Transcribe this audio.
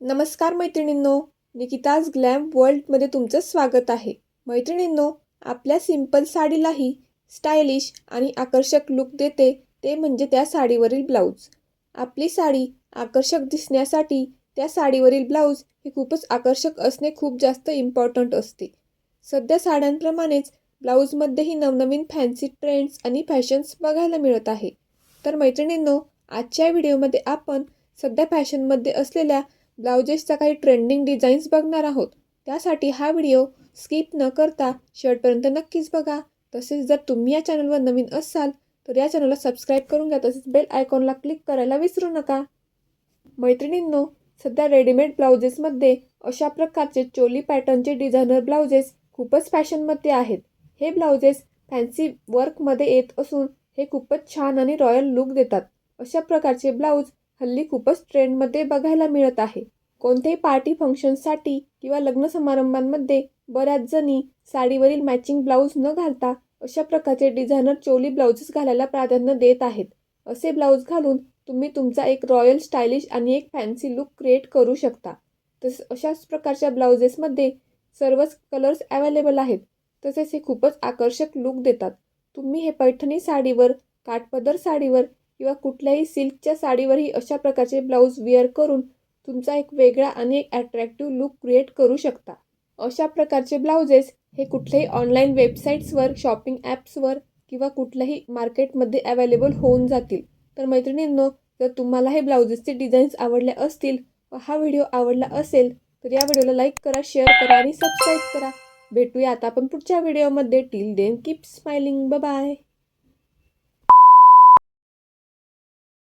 नमस्कार मैत्रिणींनो निकिताज ग्लॅम वर्ल्डमध्ये तुमचं स्वागत आहे. मैत्रिणींनो आपल्या सिंपल साडीलाही स्टायलिश आणि आकर्षक लुक देते ते म्हणजे त्या साडीवरील ब्लाऊज. आपली साडी आकर्षक दिसण्यासाठी त्या साडीवरील ब्लाऊज हे खूपच आकर्षक असणे खूप जास्त इम्पॉर्टंट असते. सध्या साड्यांप्रमाणेच ब्लाऊजमध्येही नवनवीन फॅन्सी ट्रेंड्स आणि फॅशन्स बघायला मिळत आहे. तर मैत्रिणींनो आजच्या व्हिडिओमध्ये आपण सध्या फॅशनमध्ये असलेल्या ब्लाउजेसच्या काही ट्रेंडिंग डिझाईन्स बघणार आहोत. त्यासाठी हा व्हिडिओ स्किप न करता शेवटपर्यंत नक्कीच बघा. तसेच जर तुम्ही या चॅनलवर नवीन असाल तर या चॅनलला सबस्क्राईब करून घ्या. तसेच बेल आयकॉनला क्लिक करायला विसरू नका. मैत्रिणींनो सध्या रेडीमेड ब्लाउजेसमध्ये अशा प्रकारचे चोली पॅटर्नचे डिझायनर ब्लाउजेस खूपच फॅशनमध्ये आहेत. हे ब्लाउजेस फॅन्सी वर्कमध्ये येत असून हे खूपच छान आणि रॉयल लुक देतात. अशा प्रकारचे ब्लाऊज हल्ली खूपच ट्रेंडमध्ये बघायला मिळत आहे. कोणत्याही पार्टी फंक्शनसाठी किंवा लग्न समारंभांमध्ये बऱ्याच जणी साडीवरील मॅचिंग ब्लाऊज न घालता अशा प्रकारचे डिझायनर चोली ब्लाउजेस घालायला प्राधान्य देत आहेत. असे ब्लाऊज घालून तुम्ही तुमचा एक रॉयल स्टायलिश आणि एक फॅन्सी लुक क्रिएट करू शकता. तस अशाच प्रकारच्या ब्लाउजेसमध्ये सर्वच कलर्स अवेलेबल आहेत. तसेच हे खूपच आकर्षक लुक देतात. तुम्ही हे पैठणी साडीवर काठपदर साडीवर किंवा कुठल्याही सिल्कच्या साडीवरही अशा प्रकारचे ब्लाऊज वेअर करून तुमचा एक वेगळा आणि एक अट्रॅक्टिव्ह लुक क्रिएट करू शकता. अशा प्रकारचे ब्लाउजेस हे कुठल्याही ऑनलाईन वेबसाईट्सवर शॉपिंग ॲप्सवर किंवा कुठल्याही मार्केटमध्ये अवेलेबल होऊन जातील. तर मैत्रिणींनो जर तुम्हाला हे ब्लाउजेसचे डिझाईन्स आवडले असतील व हा व्हिडिओ आवडला असेल तर या व्हिडिओला लाईक करा शेअर करा आणि सबस्क्राईब करा. भेटूया आता आपण पुढच्या व्हिडिओमध्ये till then keep smiling bye